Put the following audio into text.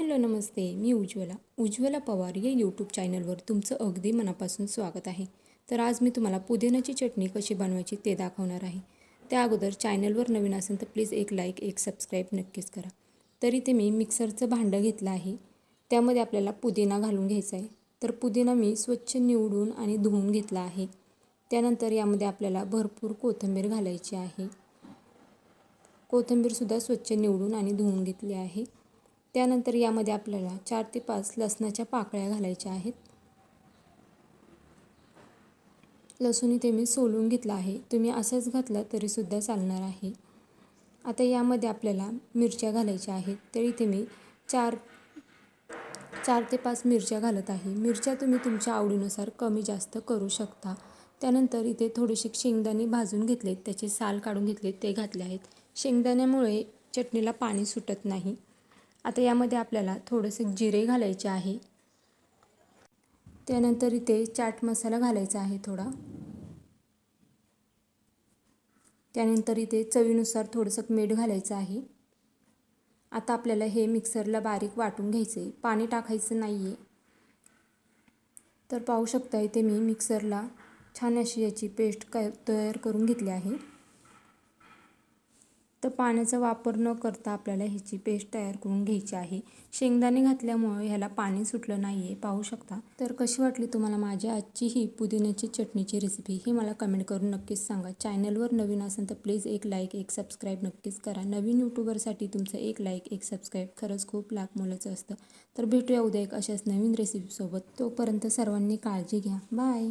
Hello नमस्ते. मी उज्ज्वला. उज्ज्वला पवार या यूट्यूब चॅनलवर तुमचं अगदी मनापासून स्वागत आहे. तर आज मी तुम्हाला पुदिन्याची चटणी कशी बनवायची ते दाखवणार आहे. त्या अगोदर चॅनलवर नवीन असेल तर प्लीज एक लाईक एक सबस्क्राईब नक्कीच करा. तर इथे मी मिक्सरचं भांडं घेतलं आहे. त्यामध्ये आपल्याला पुदिना घालून घ्यायचा आहे. तर पुदिना मी स्वच्छ निवडून आणि धुवून घेतला आहे. त्यानंतर यामध्ये आपल्याला भरपूर कोथिंबीर घालायची आहे. कोथिंबीरसुद्धा स्वच्छ निवडून आणि धुवून घेतली आहे. त्यानंतर यामध्ये आपल्याला चार ते पाच लसणाच्या पाकळ्या घालायच्या आहेत. लसूण इथे मी सोलून घेतला आहे. तुम्ही असंच घातलं तरीसुद्धा चालणार आहे. आता यामध्ये आपल्याला मिरच्या घालायच्या आहेत. तर इथे मी चार चार ते पाच मिरच्या घालत आहे. मिरच्या तुम्ही तुमच्या आवडीनुसार कमी जास्त करू शकता. त्यानंतर इथे थोडेसे शेंगदाणे भाजून घेतलेत. त्याचे साल काढून घेतलेत. ते घातले आहेत. शेंगदाण्यामुळे चटणीला पाणी सुटत नाही. आता यामध्ये आपल्याला थोडेसे जिरे घालायचे आहे. त्यानंतर इथे चाट मसाला घालायचा आहे थोडा. त्यानंतर इथे चवीनुसार थोडंसं मीठ घालायचं आहे. आता आपल्याला हे मिक्सरला बारीक वाटून घ्यायचं आहे पाणी टाकायचं नाही आहे तर पाहू शकता इथे मी मिक्सरला छान अशी याची पेस्ट क तयार करून घेतली आहे. तर पाण्याचा वापर न करता आपल्याला ह्याची पेस्ट तयार करून घ्यायची आहे. शेंगदाणे घातल्यामुळे ह्याला पाणी सुटलं नाही आहे पाहू शकता. तर कशी वाटली तुम्हाला माझ्या आजची ही पुदिन्याची चटणीची रेसिपी ही मला कमेंट करून नक्कीच सांगा. चॅनलवर नवीन असेल तर प्लीज एक लाईक एक सबस्क्राईब नक्कीच करा. नवीन यूट्यूबरसाठी तुमचं एक लाईक एक सबस्क्राईब खरंच खूप लाख मोलाचं असतं. तर भेटूया उद्या एक अशाच नवीन रेसिपीसोबत तोपर्यंत सर्वांनी काळजी घ्या. बाय